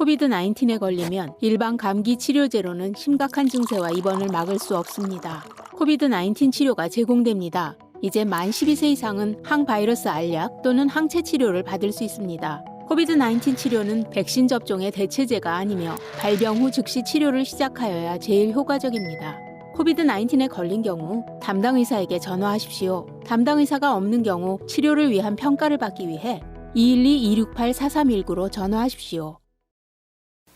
코비드-19에 걸리면 일반 감기 치료제로는 심각한 증세와 입원을 막을 수 없습니다. 코비드-19 치료가 제공됩니다. 이제 만 12세 이상은 항바이러스 알약 또는 항체 치료를 받을 수 있습니다. 코비드-19 치료는 백신 접종의 대체제가 아니며 발병 후 즉시 치료를 시작하여야 제일 효과적입니다. 코비드-19에 걸린 경우 담당 의사에게 전화하십시오. 담당 의사가 없는 경우 치료를 위한 평가를 받기 위해 212-268-4319로 전화하십시오.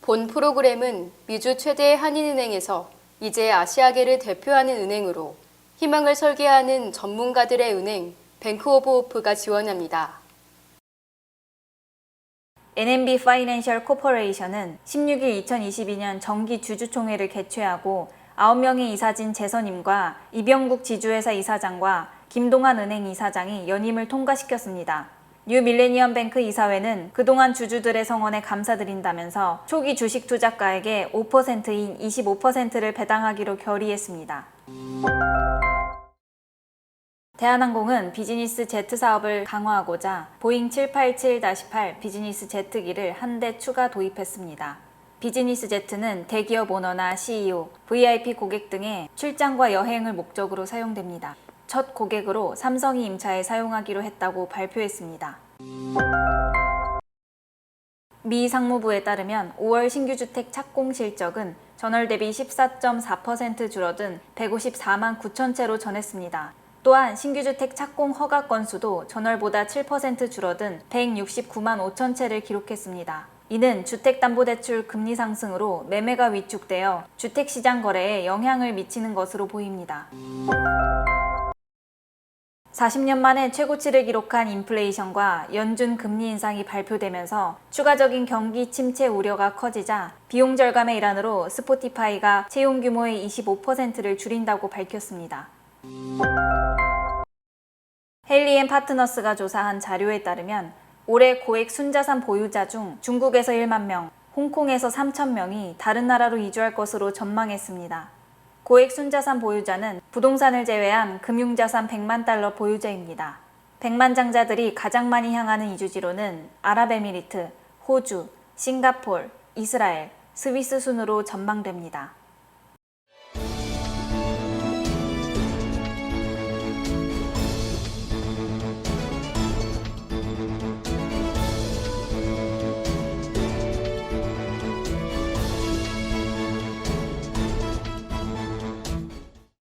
본 프로그램은 미주 최대의 한인은행에서 이제 아시아계를 대표하는 은행으로 희망을 설계하는 전문가들의 은행 뱅크 오브 오프가 지원합니다. NMB 파이낸셜 코퍼레이션은 16일 2022년 정기 주주총회를 개최하고 9명의 이사진 재선임과 이병국 지주회사 이사장과 김동환 은행 이사장이 연임을 통과시켰습니다. 뉴 밀레니엄 뱅크 이사회는 그동안 주주들의 성원에 감사드린다면서 초기 주식 투자가액의 5%인 25%를 배당하기로 결의했습니다. 대한항공은 비즈니스 제트 사업을 강화하고자 보잉 787-8 비즈니스 제트기를 한 대 추가 도입했습니다. 비즈니스 제트는 대기업 오너나 CEO, VIP 고객 등의 출장과 여행을 목적으로 사용됩니다. 첫 고객으로 삼성이 임차에 사용하기로 했다고 발표했습니다. 미 상무부에 따르면 5월 신규 주택 착공 실적은 전월 대비 14.4% 줄어든 154만 9천 채로 전했습니다. 또한 신규 주택 착공 허가 건수도 전월보다 7% 줄어든 169만 5천 채를 기록했습니다. 이는 주택담보대출 금리 상승으로 매매가 위축되어 주택시장 거래에 영향을 미치는 것으로 보입니다. 40년 만에 최고치를 기록한 인플레이션과 연준 금리 인상이 발표되면서 추가적인 경기 침체 우려가 커지자 비용 절감의 일환으로 스포티파이가 채용 규모의 25%를 줄인다고 밝혔습니다. 헬리앤 파트너스가 조사한 자료에 따르면 올해 고액 순자산 보유자 중 중국에서 1만 명, 홍콩에서 3천 명이 다른 나라로 이주할 것으로 전망했습니다. 고액 순자산 보유자는 부동산을 제외한 금융자산 100만 달러 보유자입니다. 100만 장자들이 가장 많이 향하는 이주지로는 아랍에미리트, 호주, 싱가폴, 이스라엘, 스위스 순으로 전망됩니다.